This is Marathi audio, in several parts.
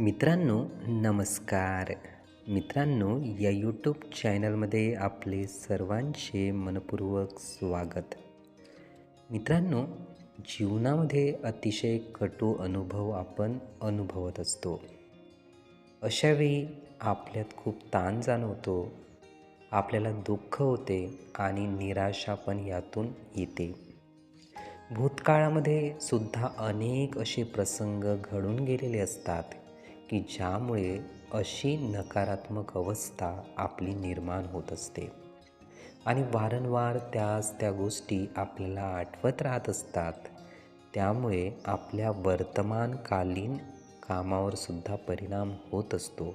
मित्रांनो नमस्कार. मित्रांनो या यूट्यूब चॅनलमध्ये आपले सर्वांचे मनपूर्वक स्वागत. मित्रांनो जीवनामध्ये अतिशय कटू अनुभव आपण अनुभवत असतो. अशावेळी आपल्यात खूप ताण जाणवतो आपल्याला दुःख होते आणि निराशा पण यातून येते. भूतकाळामध्ये सुद्धा अनेक असे प्रसंग घडून गेलेले असतात. की ज्यामुळे अशी नकारात्मक अवस्था आपली निर्माण होत असते. आणि वारंवार त्याच त्या गोष्टी आपल्याला आठवत राहत असतात. त्यामुळे आपल्या वर्तमानकालीन कामावर सुद्धा परिणाम होत असतो.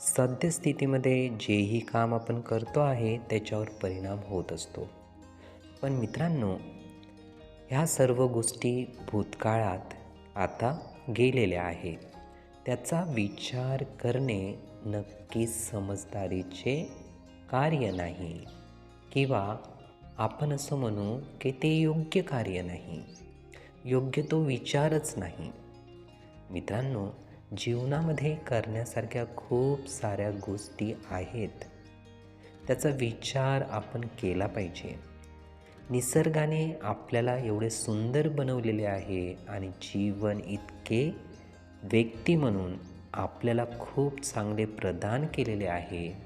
सद्यस्थितीमध्ये जेही काम आपण करतो आहे त्याच्यावर परिणाम होत असतो. पण मित्रांनो ह्या सर्व गोष्टी भूतकाळात आता गेलेल्या आहेत. त्याचा विचार करणे नक्कीच समजदारीचे कार्य नाही. किंवा आपण असं म्हणू की ते योग्य कार्य नाही. योग्य तो विचारच नाही. मित्रांनो जीवनामध्ये करण्यासारख्या खूप साऱ्या गोष्टी आहेत. त्याचा विचार आपण केला पाहिजे. निसर्गाने आपल्याला एवढे सुंदर बनवलेले आहे आणि जीवन इतके व्यक्ती म्हणून आपल्याला खूप चांगले प्रदान केलेले आहे.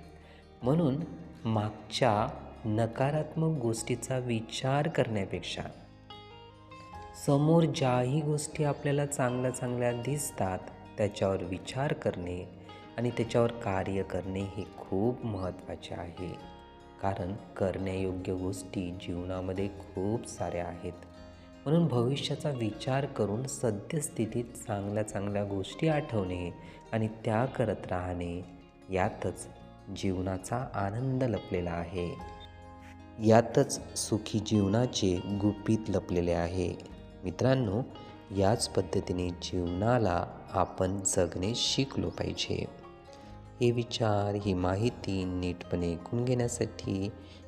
म्हणून मागच्या नकारात्मक गोष्टीचा विचार करण्यापेक्षा समोर ज्याही गोष्टी आपल्याला चांगल्या चांगल्या दिसतात त्याच्यावर विचार करणे आणि त्याच्यावर कार्य करणे हे खूप महत्त्वाचे आहे. कारण करण्यायोग्य गोष्टी जीवनामध्ये खूप साऱ्या आहेत. म्हणून भविष्याचा विचार करून सद्यस्थितीत चांगल्या चांगल्या गोष्टी आठवणे आणि त्या करत राहणे यातच जीवनाचा आनंद लपलेला आहे. यातच सुखी जीवनाचे गुपित लपलेले आहे. मित्रांनो याच पद्धतीने जीवनाला आपण जगणे शिकलो पाहिजे. हे विचार ही माहिती नीटपणे ऐकून घेण्यासाठी